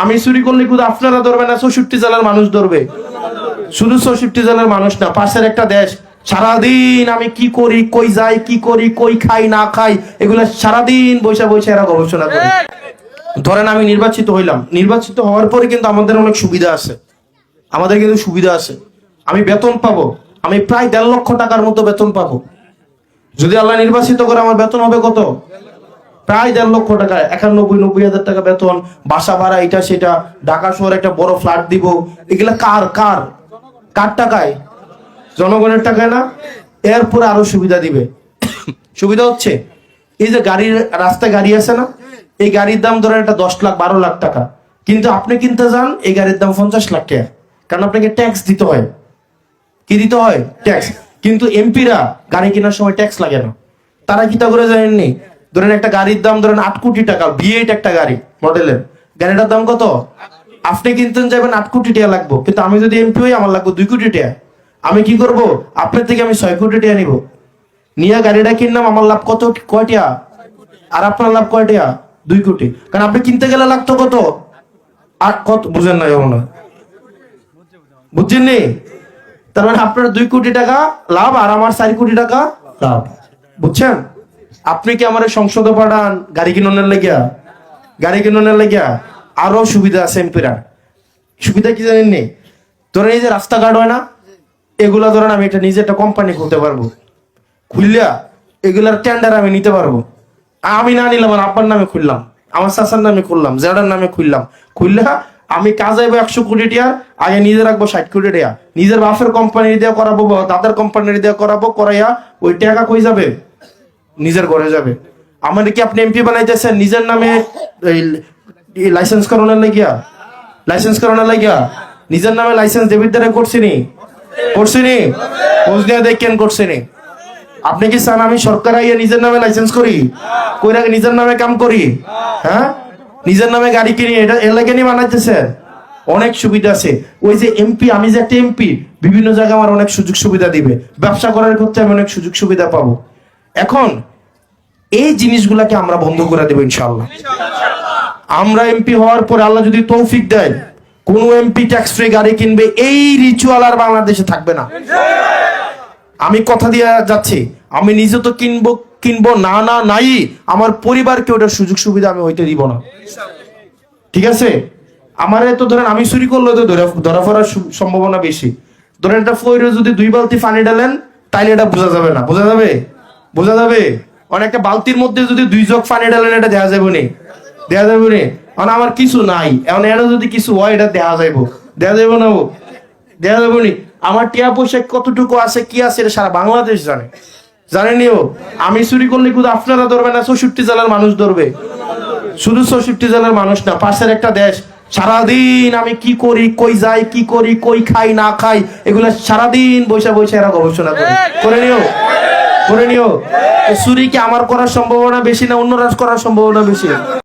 আমি চুরি করলে শুধু আপনারা ধরবে না, চৌষট্টি জেলার মানুষ ধরবে। শুধু চৌষট্টি জেলার মানুষ না, পাশের একটা দেশ, সারাদিন আমি কি করি, কই যাই, কি করি, কই খাই, না খাই, এগুলো সারাদিন বৈশা বৈশা এরা গবেষণা করে। ধরেন আমি নির্বাচিত হইলাম। নির্বাচিত হওয়ার পরে কিন্তু আমাদের অনেক সুবিধা আছে। আমাদের কিন্তু সুবিধা আছে। আমি বেতন পাবো। আমি প্রায় দেড় লক্ষ টাকার মতো বেতন পাবো। যদি আল্লাহ নির্বাচিত করে, আমার বেতন হবে কত? প্রায় দেড় লক্ষ টাকা, একানব্বই, নব্বই হাজার টাকা বেতন, বাসা ভাড়া এটা সেটা, ঢাকা শহরে একটা বড় ফ্ল্যাট দিব। এগুলা কার কার? কার টাকায়? জনগণের টাকায় না? এরপরে আরও সুবিধা দিবে। সুবিধা হচ্ছে, এই যে গাড়ির রাস্তায় গাড়ি আছে না, এই গাড়ির দাম ধরেন একটা দশ লাখ, বারো লাখ টাকা। কিন্তু আপনি কিনতে যান, এই গাড়ির দাম পঞ্চাশ লাখ টাকা। কারণ আপনাকে ট্যাক্স দিতে হয়। কি দিতে হয়? ট্যাক্স কিন্তু এমপিরা গাড়ি কেনার সময় ট্যাক্স লাগে না। তারা কি তা করে জানেননি? ধরেন একটা গাড়ির দাম ধরেন আট কোটি টাকা বিএড একটা গাড়ি মডেলের গাড়িটার দাম কত? আপনি কিনতেন যাবেন আট কোটি টাকা লাগবো, কিন্তু আমি যদি এমপি হই, আমার লাগবো দুই কোটি টাকা। আমি কি করব? আপনার থেকে আমি ছয় কোটি টাকা নিব। নিয়ে গাড়িটা কিনলাম, আমার লাভ কত কয় টাকা? আর আপনার লাভ কয় টাকা? দুই কোটি। কারণ আপনি কিনতে গেলে লাগতো কত? আট কত? বুঝেন না যেমন বুঝছেন নি? তার মানে আপনার দুই কোটি টাকা লাভ, আর আমার চার কোটি টাকা লাভ। বুঝছেন? আপনি কি আমার সংসদে পাঠান? গাড়ি কিনোনের লেগিয়া? গাড়ি কিনোনের লেগিয়া? আরও সুবিধা আছে এমপিরা। সুবিধা কি জানেন নি ধরেন এই যে রাস্তাঘাট হয় না, এগুলা ধরেন আমি একটা নিজে একটা কোম্পানি খুলতে পারব। খুললিয়া এগুলার টেন্ডার আমি নিতে পারব। আমি না নিলাম আব্বার নামে খুললাম, আমার চাচার নামে খুললাম জেডার নামে খুললাম। খুললে আমি কাজ আইবো একশো কোটি টিয়া আগে নিজে রাখব ষাট কোটি টিয়া নিজের বাপের কোম্পানি দিয়ে করাবো বা দাদার কোম্পানি দিয়ে করাবো, করাইয়া ওই টাকা কই যাবে? নিজের ঘরে যাবে। আমার কি আপনি এমপি বানাইতেছেন? নিজের নামে লাইসেন্স করানোর লাগিয়া? লাইসেন্স করানোর লাগিয়া? নিজের নামে লাইসেন্স ডেবিট দ্বারা করছিনি করছিনি খোঁজ দিয়ে দেখেন করছিনি আপনি কি চান আমি সরকার আইয়া নিজের নামে লাইসেন্স করি? কইরা নিজের নামে কাম করি? হ্যাঁ? নিজের নামে গাড়ি কিনি, এটা এর নিয়ে নি বানাইতেছেন? অনেক সুবিধা আছে। ওই যে এমপি আমি যে একটা এমপি বিভিন্ন জায়গায় আমার অনেক সুযোগ সুবিধা দিবে। ব্যবসা করার ক্ষেত্রে আমি অনেক সুযোগ সুবিধা পাবো। এখন এই জিনিসগুলাকে আমরা বন্ধ করে দেবো ইনশাল্লাহ আমরা এমপি হওয়ার পরে আল্লাহ যদি তৌফিক দেয় কোন এমপি ট্যাক্স ফ্রি গাড়ি কিনবে, এই রিচুয়াল আর বাংলাদেশে থাকবে না। আমি কথা দিয়ে যাচ্ছি, আমি নিজে তো কিনবো কিনবো না না, নাই, আমার পরিবারকে ওটার সুযোগ সুবিধা আমি হইতে দিব না। ঠিক আছে? আমার তো ধরেন, আমি চুরি করলে তো ধরা পড়ার সম্ভাবনা বেশি। ধরেন এটা ফইরে যদি দুই বালতি পানি ডালেন তাইলে এটা বোঝা যাবে না। বোঝা যাবে? বোঝা যাবে? অনেকটা বালতির মধ্যে যদি দুই জগ পানি ডালেন এটা দেখা যাবে নি। দেখা যাবে নি। আমার কিছু নাই। এখন এটা যদি কিছু হয়, এটা দেখা যাইব। দেখা যাবে না ও? দেখা যাবে নি। আমার টিয়া পয়সা কতটুকু আছে, কি আছে, এটা সারা বাংলাদেশ জানে। জানেনিও আমি চুরি করলে শুধু আপনারা ধরবে না, চৌষট্টি জেলার মানুষ ধরবে। শুধু চৌষট্টি জেলার মানুষ না, পাশের একটা দেশ। সারাদিন আমি কি করি, কই যাই, কি করি, কই খাই, না খাই, এগুলো সারাদিন বৈশা বৈশা এরা গবেষণা করে। করে নিও করে নিও সুরি কি আমার করার সম্ভাবনা বেশি না অন্য রাজ করার সম্ভাবনা বেশি?